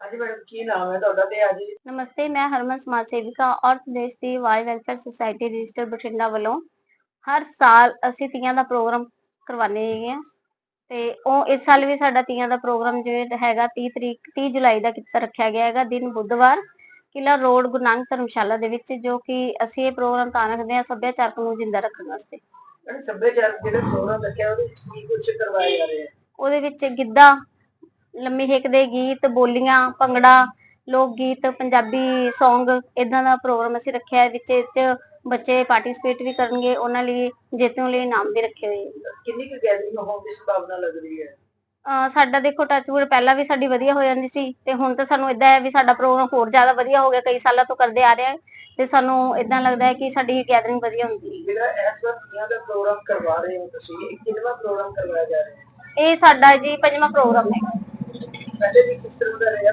ਹਾਂਜੀ ਮੈਡਮ ਕੀ ਨਾਮ ਹੈ ਤੁਹਾਡਾ ਤੇ ਅੱਜ? ਨਮਸਤੇ, ਮੈਂ ਹਰਮਨ ਸਮਾਜ ਸੇਵਿਕਾ, ਔਰ ਪ੍ਰਦੇਸ਼ ਦੀ Y welfare society register Bathinda ਵੱਲੋਂ ਹਰ ਸਾਲ ਅਸੀਂ ਤੀਆਂ ਦਾ ਪ੍ਰੋਗਰਾਮ ਕਰਵਾਉਂਦੇ ਹੈਗੇ ਆ ਤੇ ਉਹ ਇਸ ਸਾਲ ਵੀ ਸਾਡਾ ਤੀਆਂ ਦਾ ਪ੍ਰੋਗਰਾਮ ਜਿਵੇਂ ਹੈਗਾ 30 ਤਰੀਕ 30 ਜੁਲਾਈ ਦਾ ਕੀਤਾ ਰੱਖਿਆ ਗਿਆ ਹੈਗਾ, ਦਿਨ ਬੁੱਧਵਾਰ। ਕਿਲਾ ਰੋਡ ਗੁਰੂ ਨਾਨਕ ਧਰਮਸ਼ਾਲਾ ਦੇ ਵਿੱਚ ਜੋ ਕਿ ਅਸੀਂ ਇਹ ਪ੍ਰੋਗਰਾਮ ਤਾਂ ਰੱਖਦੇ ਹਾਂ ਸੱਭਿਆਚਾਰਕ ਨੂੰ ਜਿੰਦਾ ਰੱਖਣ ਵਾਸਤੇ। ਮੈਡਮ ਸੱਭਿਆਚਾਰ ਜਿਹੜੇ ਪ੍ਰੋਗਰਾਮ ਰੱਖਿਆ ਉਹਦੇ ਵਿੱਚ ਕੀ ਕੁਝ ਕਰਵਾਏ ਜਾ ਰਹੇ ਆ? ਉਹਦੇ ਵਿੱਚ ਗਿੱਧਾ ਲੰਮੀ ਹਿੱਕ ਦੇ ਗੀਤ ਬੋਲੀਆਂ ਭੰਗੜਾ ਲੋਕ ਗੀਤ ਪੰਜਾਬੀ Song ਇਦਾਂ ਦਾ ਪ੍ਰੋਗਰਾਮ ਅਸੀਂ ਰੱਖਿਆ ਹੈ ਵਿੱਚ ਇਹ 'ਚ ਬੱਚੇ ਪਾਰਟਿਸਿਪੇਟ ਵੀ ਕਰਨਗੇ ਉਹਨਾਂ ਲਈ ਜੇਤੂਆਂ ਲਈ ਇਨਾਮ ਵੀ ਰੱਖੇ ਹੋਏ ਕਿੰਨੀ ਕੁ ਗੈਦਰਿੰਗ ਹੋਣ ਦੀ ਸੰਭਾਵਨਾ ਲੱਗ ਰਹੀ ਹੈ? ਅਹ ਸਾਡਾ ਦੇਖੋ ਟੱਚਵੁੱਡ ਪਹਿਲਾਂ ਵੀ ਸਾਡੀ ਵਧੀਆ ਹੋ ਜਾਂਦੀ ਸੀ ਤੇ ਹੁਣ ਤਾਂ ਸਾਨੂੰ ਇਦਾਂ ਹੈ ਵੀ ਸਾਡਾ ਪ੍ਰੋਗਰਾਮ ਹੋਰ ਜ਼ਿਆਦਾ ਵਧੀਆ ਹੋ ਗਿਆ ਕਈ ਸਾਲਾਂ ਤੋਂ ਕਰਦੇ ਆ ਰਹੇ ਹਾਂ ਤੇ ਸਾਨੂੰ ਇਦਾਂ ਲੱਗਦਾ ਹੈ ਕਿ ਸਾਡੀ ਗੈਦਰਿੰਗ ਵਧੀਆ ਹੁੰਦੀ ਹੈ। ਜਿਹੜਾ ਇਸ ਵਾਰ ਤੀਆਂ ਦਾ ਪ੍ਰੋਗਰਾਮ ਕਰਵਾ ਰਹੇ ਹੋ ਤੁਸੀਂ ਇਹ ਕਿੰਨਵਾਂ ਪ੍ਰੋਗਰਾਮ ਕਰਵਾਇਆ ਜਾ ਰਿਹਾ ਹੈ? ਇਹ ਸਾਡਾ ਜੀ ਪੰਜਵਾਂ ਪ੍ਰੋਗਰਾਮ ਹੈ। ਪਹਿਲੇ ਵੀ ਕਿਸ ਤਰ੍ਹਾਂ ਦਾ ਰਿਹਾ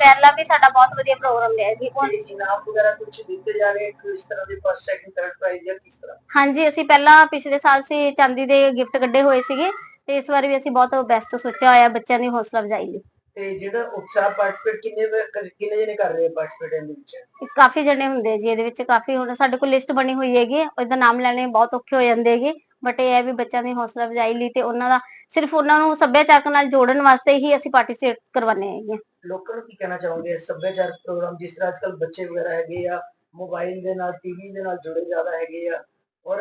ਪਹਿਲਾਂ ਵੀ ਸਾਡਾ ਬਹੁਤ ਵਧੀਆ ਪ੍ਰੋਗਰਾਮ ਰਿਹਾ ਜੀ। ਹੁਣ ਕੋਈ ਇਨਾਮ ਵਗੈਰਾ ਕੁਝ ਦਿੱਤੇ ਜਾ ਰਹੇ ਕਿਸ ਤਰ੍ਹਾਂ ਦੇ ਫਸਟ ਸੈਕਿੰਡ ਥਰਡ ਪ੍ਰਾਈਜ਼ ਜਾਂ ਕਿਸ ਤਰ੍ਹਾਂ? ਹਾਂਜੀ ਅਸੀਂ ਪਹਿਲਾਂ ਪਿਛਲੇ ਸਾਲ ਸੀ ਚਾਂਦੀ ਦੇ ਗਿਫਟ ਕੱਢੇ ਹੋਏ ਸੀਗੇ। ਤੇ ਇਸ ਵਾਰ ਵੀ ਅਸੀਂ ਬਹੁਤ ਬੈਸਟ ਸੋਚਿਆ ਹੋਇਆ ਬੱਚਿਆਂ ਦੀ ਹੌਸਲਾ ਅਫਜ਼ਾਈ ਲਈ। ਤੇ ਜਿਹੜਾ ਉਤਸ਼ਾਹ ਪਾਰਟਿਸਿਪੇਟ ਕਿੰਨੇ ਵੇ- ਕਿੰਨੇ ਜਣੇ ਕਰ ਰਹੇ ਆ ਪਾਰਟਿਸਿਪੇਟ ਇਹਦੇ ਵਿੱਚ? ਕਾਫੀ ਜਣੇ ਹੁੰਦੇ ਆ ਜੀ ਇਹਦੇ ਵਿੱਚ ਕਾਫੀ ਹੁਣ ਸਾਡੇ ਕੋਲ ਲਿਸਟ ਬਣੀ ਹੋਈ ਹੈਗੀ ਉਹਦਾ ਨਾਮ ਲੈਣੇ ਬਹੁਤ ਔਖੇ ਹੋ ਜਾਂਦੇ ਹੈਗੇ ਬਟ ਇਹ ਹੈ ਵੀ ਬੱਚਿਆਂ ਦੀ ਹੌਸਲਾ ਅਫਜ਼ਾਈ ਲਈ ਤੇ ਉਹਨਾਂ ਦਾ ਸਿਰਫ ਉਹਨਾਂ ਨੂੰ ਸੱਭਿਆਚਾਰਕ ਨਾਲ ਜੋੜਨ ਵਾਸਤੇ ਹੀ ਅਸੀਂ ਪਾਰਟਿਸਿਪੇਟ ਕਰਵਾਉਂਦੇ ਹੈਗੇ ਲੋਕਾਂ ਨੂੰ ਕੀ ਕਹਿਣਾ ਚਾਹੋਗੇ? ਸੱਭਿਆਚਾਰਕ ਪ੍ਰੋਗਰਾਮ ਜਿਸ ਤਰ੍ਹਾਂ ਅੱਜਕੱਲ ਬੱਚੇ ਵਗੈਰਾ ਹੈਗੇ ਆ ਮੋਬਾਈਲ ਦੇ ਨਾਲ ਟੀਵੀ ਦੇ ਨਾਲ ਜੁੜੇ ਜ਼ਿਆਦਾ ਹੈਗੇ ਆ ਔਰ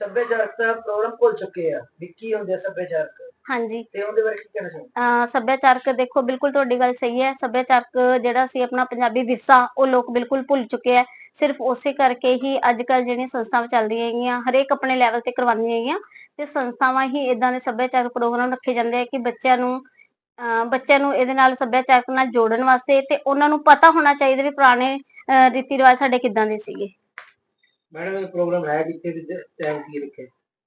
ਸੱਭਿਆਚਾਰਕ ਦਾ ਪ੍ਰੋਗਰਾਮ ਭੁੱਲ ਚੁੱਕੇ ਆ ਵੀ ਕੀ ਹੁੰਦੇ ਆ ਸੱਭਿਆਚਾਰਕ? ਹਾਂਜੀ। ਤੇ ਉਹਦੇ ਬਾਰੇ ਕੀ ਕਹਿਣਾ ਚਾਹੋਗੇ? ਅਹ ਸੱਭਿਆਚਾਰਕ ਦੇਖੋ ਬਿਲਕੁਲ ਤੁਹਾਡੀ ਗੱਲ ਸਹੀ ਹੈ। ਸੱਭਿਆਚਾਰਕ ਜਿਹੜਾ ਸੀ ਆਪਣਾ ਪੰਜਾਬੀ ਵਿਰਸਾ ਉਹ ਲੋਕ ਬਿਲਕੁਲ ਭੁੱਲ ਚੁੱਕੇ ਆ। ਸਿਰਫ ਉਸੇ ਕਰਕੇ ਹੀ ਅੱਜ ਕੱਲ ਜਿਹੜੀਆਂ ਸੰਸਥਾਵਾਂ ਚੱਲ ਰਹੀਆਂ ਹੈਗੀਆਂ ਹਰੇਕ ਆਪਣੇ ਲੈਵਲ ਤੇ ਕਰਵਾਉਂਦੀਆਂ ਹੈਗੀਆਂ। ਤੇ ਸੰਸਥਾਵਾਂ ਹੀ ਇਦਾਂ ਦੇ ਸੱਭਿਆਚਾਰਕ ਪ੍ਰੋਗਰਾਮ ਰੱਖੇ ਜਾਂਦੇ ਆ ਕਿ ਬੱਚਿਆਂ ਨੂੰ ਅਹ ਬੱਚਿਆਂ ਨੂੰ ਇਹਦੇ ਨਾਲ ਸੱਭਿਆਚਾਰਕ ਨਾਲ ਜੋੜਨ ਵਾਸਤੇ ਤੇ ਉਹਨਾਂ ਨੂੰ ਪਤਾ ਹੋਣਾ ਚਾਹੀਦਾ ਵੀ ਪੁਰਾਣੇ ਅਹ ਰੀਤੀ ਰਿਵਾਜ ਸਾਡੇ ਕਿੱਦਾਂ ਦੇ ਸੀਗੇ। ਮੈਡਮ ਇਹ ਪ੍ਰੋਗਰਾਮ ਹੈ ਕਿੱਥੇ ਤੇ ਟਾਈਮ ਕੀ ਰੱਖੇ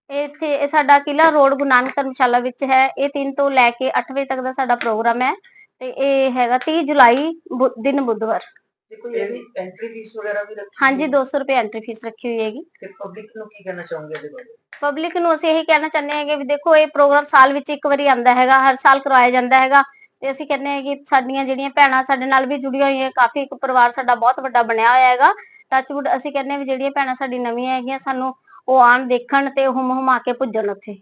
ਇਹ ਇੱਥੇ ਇਹ ਸਾਡਾ ਕਿਲਾ ਰੋਡ ਗੁਰੂ ਨਾਨਕ ਧਰਮਸ਼ਾਲਾ ਵਿੱਚ ਹੈ। ਇਹ 3 ਤੋਂ ਲੈ ਕੇ 8 ਵਜੇ ਤੱਕ ਦਾ ਸਾਡਾ ਪ੍ਰੋਗਰਾਮ ਹੈ ਤੇ ਇਹ ਹੈਗਾ 30 ਜੁਲਾਈ ਬੁ- ਦਿਨ ਬੁੱਧਵਾਰ। ਤੇ ਕੋਈ ਇਹਦੀ ਐਂਟਰੀ ਫੀਸ ਵਗੈਰਾ ਵੀ ਰੱਖੀ ਹਾਂਜੀ 200 ਰੁਪਏ ਐਂਟਰੀ ਫੀਸ ਰੱਖੀ ਹੋਈ ਹੈਗੀ। ਤੇ ਪਬਲਿਕ ਨੂੰ ਕੀ ਕਹਿਣਾ ਚਾਹੋਗੇ ਇਹਦੇ ਬਾਰੇ? ਪਬਲਿਕ ਨੂੰ ਅਸੀਂ ਇਹੀ ਕਹਿਣਾ ਚਾਹੁੰਦੇ ਹੈਗੇ ਵੀ ਦੇਖੋ ਇਹ ਪ੍ਰੋਗਰਾਮ ਸਾਲ ਵਿੱਚ ਇੱਕ ਵਾਰੀ ਆਉਂਦਾ ਹੈਗਾ ਹਰ ਸਾਲ ਕਰਵਾਇਆ ਜਾਂਦਾ ਹੈਗਾ। ਤੇ ਅਸੀਂ ਕਹਿੰਦੇ ਹਾਂ ਕਿ ਸਾਡੀਆਂ ਜਿਹੜੀਆਂ ਭੈਣਾਂ ਸਾਡੇ ਨਾਲ ਵੀ ਜੁੜੀਆਂ ਹੋਈਆਂ ਕਾਫੀ ਇੱਕ ਪਰਿਵਾਰ ਸਾਡਾ ਬਹੁਤ ਵੱਡਾ ਬਣਿਆ ਹੋਇਆ ਹੈਗਾ। ਟੱਚਵੁੱਡ ਅਸੀਂ ਕਹਿੰਦੇ ਵੀ ਜਿਹੜੀਆਂ ਭੈਣਾਂ ਸਾਡੀ ਨਵੀਆਂ ਹੈਗੀਆਂ ਸਾਨੂੰ ਉਹ ਆਣ ਦੇਖਣ ਤੇ ਹੁਮ ਹੁਮਾ ਕੇ ਪੁੱਜਣ ਉੱਥੇ।